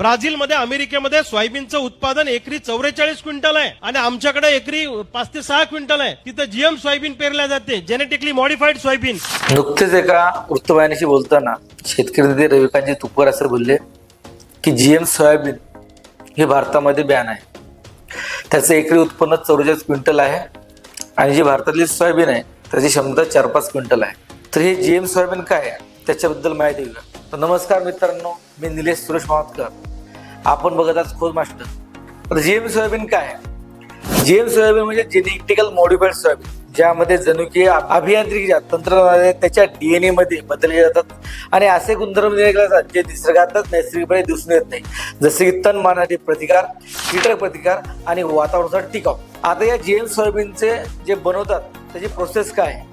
ब्राझीलमध्ये अमेरिकेमध्ये सोयाबीनचं उत्पादन एकरी चौवेचाळीस क्विंटल आहे आणि आमच्याकडे एकरी पाच ते सहा क्विंटल आहे. तिथं जीएम सोयाबीन पेरल्या जाते. जेनेटिकली मॉडिफाईड सोयाबीन नुकतेच एका वृत्तवाहिनीशी बोलताना शेतकरी नेते रविकांतजी तुपकर असं बोलले की जीएम सोयाबीन हे भारतामध्ये बॅन आहे. त्याचं एकरी उत्पन्न चौवेचाळीस क्विंटल आहे आणि जी भारतातली सोयाबीन आहे त्याची क्षमता चार पाच क्विंटल आहे. तर हे जीएम सोयाबीन काय आहे? त्याच्याबद्दल माहिती घेऊया. तर नमस्कार मित्रांनो मी निलेश सुरेश मावतकर. आपण बघत आहात खोज मास्टर. तर जीएम सोयाबीन काय? आहे जीएम सोयाबीन म्हणजे जेनेटिकल मॉडिफाईड सोयाबीन ज्यामध्ये जनुकीय अभियांत्रिकी तंत्रज्ञान त्याच्या डीएनए मध्ये बदलले जातात. आणि असे गुणधर्म दिले जातात जे निसर्गातच नैसर्गिकपणे दिसून येत नाही. जसे की तणमानाचे प्रतिकार कीटक प्रतिकार आणि वातावरणासाठी टिकाव. आता या जीएम सोयाबीनचे जे बनवतात त्याची प्रोसेस काय? आहे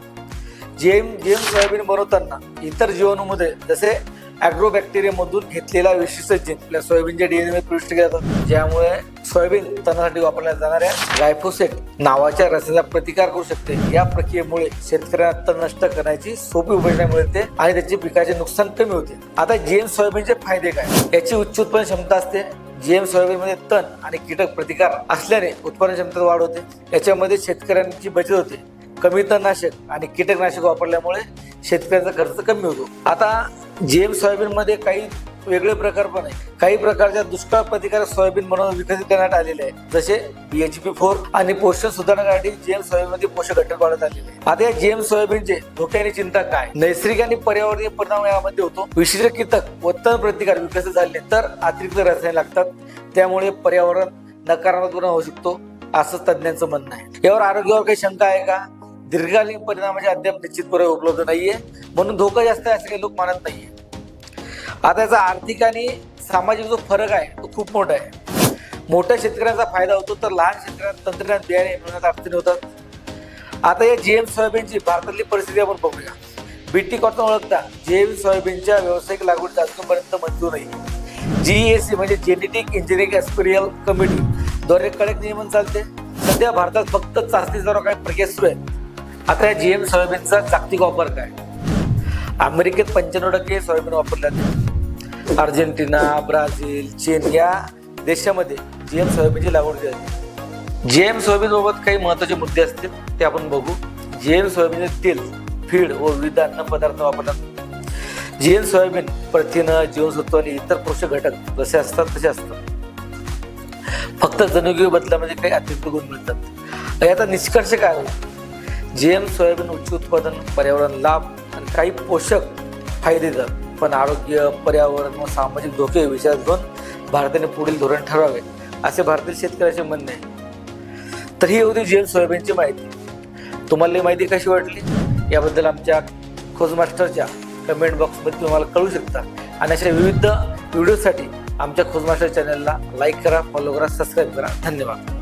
जीएम सोयाबीन बनवताना इतर जीवाणूमध्ये जसे ॲग्रोबॅक्टेरियामधून घेतलेला विशिष्ट जीन आपल्या सोयाबीनच्या डीएनए प्रविष्ट केला जातात. ज्यामुळे सोयाबीन तणासाठी वापरल्या जाणाऱ्या गायफोसेट नावाच्या रसाचा प्रतिकार करू शकते. या प्रक्रियेमुळे शेतकऱ्यांना तण नष्ट करण्याची सोपी उपाययोजना मिळते आणि त्याचे पिकाचे नुकसान कमी होते. आता जीएम सोयाबीनचे फायदे काय? याची उच्च उत्पन्न क्षमता असते. जीएम सोयाबीनमध्ये तण आणि कीटक प्रतिकार असल्याने उत्पादन क्षमतेत वाढ होते. याच्यामध्ये शेतकऱ्यांची बचत होते. कमी तणनाशक आणि कीटकनाशक वापरल्यामुळे शेतकऱ्यांचा खर्च कमी होतो. आता जीएम सोयाबीनमध्ये काही वेगळे प्रकार पण आहे काही प्रकारच्या दुष्काळ प्रतिकारक सोयाबीन म्हणून विकसित करण्यात आलेले आहे. जसे बीएचपी फोर आणि पोषण सुधारण्यासाठी जीएम सोयाबीन मध्ये पोषक घटक वाढत आलेले आहे आता या जीएम सोयाबीनचे धोके आणि चिंता काय? नैसर्गिक आणि पर्यावरणीय परिणाम यामध्ये होतो. विशिष्ट कीटक व तण प्रतिकार विकसित झाले तर अतिरिक्त रसायने लागतात. त्यामुळे पर्यावरण नकारात्मक होऊ शकतो असं तज्ज्ञांचं म्हणणं आहे. यावर आरोग्यावर काही शंका आहे का? दीर्घकालीन परिणामाचे अद्याप निश्चितपणे उपलब्ध नाहीये. म्हणून धोका जास्त आहे असं काही लोक मानत नाहीये. आता याचा आर्थिक आणि सामाजिक जो फरक आहे तो खूप मोठा आहे. मोठ्या शेतकऱ्यांचा फायदा होतो तर लहान शेतकऱ्यांना तंत्रज्ञान बियाणे मिळण्यात अडचणी होतात. आता या जीएम सोयाबीनची भारतातली परिस्थिती आपण बघूया. बीटी कॉटन ओळखता जीएम सोयाबीनच्या व्यावसायिक लागवडीचा अजूनपर्यंत मंजूर नाही. जीएसी म्हणजे जेनेटिक इंजिनिअरिंग एक्सपिरियल कमिटी द्वारे कडक नियमन चालते. सध्या भारतात फक्त चाचणीद्वारे काही प्रक्रिया सुरू आहे आता या जीएम सोयाबीनचा जागतिक वापर काय? अमेरिकेत पंच्याण्णव टक्के सोयाबीन वापरल्या जाते अर्जेंटिना ब्राझील चीन या देशामध्ये जी एम सोयाबीनची लागवड केली. जाते जी एम सोयाबीनबाबत काही महत्त्वाचे मुद्दे असतील ते आपण बघू. जीएम सोयाबीनचे तेल फीड व विविध अन्न पदार्थ वापरतात. जीएम सोयाबीन प्रथिनं जीवनसत्व आणि इतर पोषक घटक जसे असतात तसे असतात. फक्त जनुकीय बदलामध्ये काही अतिरिक्त गुण मिळतात. आता निष्कर्ष काय होईल जीएम सोयाबीन उच्च उत्पादन पर्यावरण लाभ आणि काही पोषक फायदे तर. पण आरोग्य पर्यावरण व सामाजिक धोके विचारात घेऊन भारताने पुढील धोरण ठरवावे असे भारतीय शेतकऱ्याचे म्हणणे आहे. तर ही होती जीएम सोयाबीनची माहिती. तुम्हाला ही माहिती कशी वाटली? याबद्दल आमच्या खोज मास्टरच्या कमेंट बॉक्समध्ये तुम्हाला कळू शकता. आणि अशा विविध व्हिडिओसाठी आमच्या खोज मास्टर चॅनलला लाईक करा फॉलो करा सबस्क्राईब करा. धन्यवाद.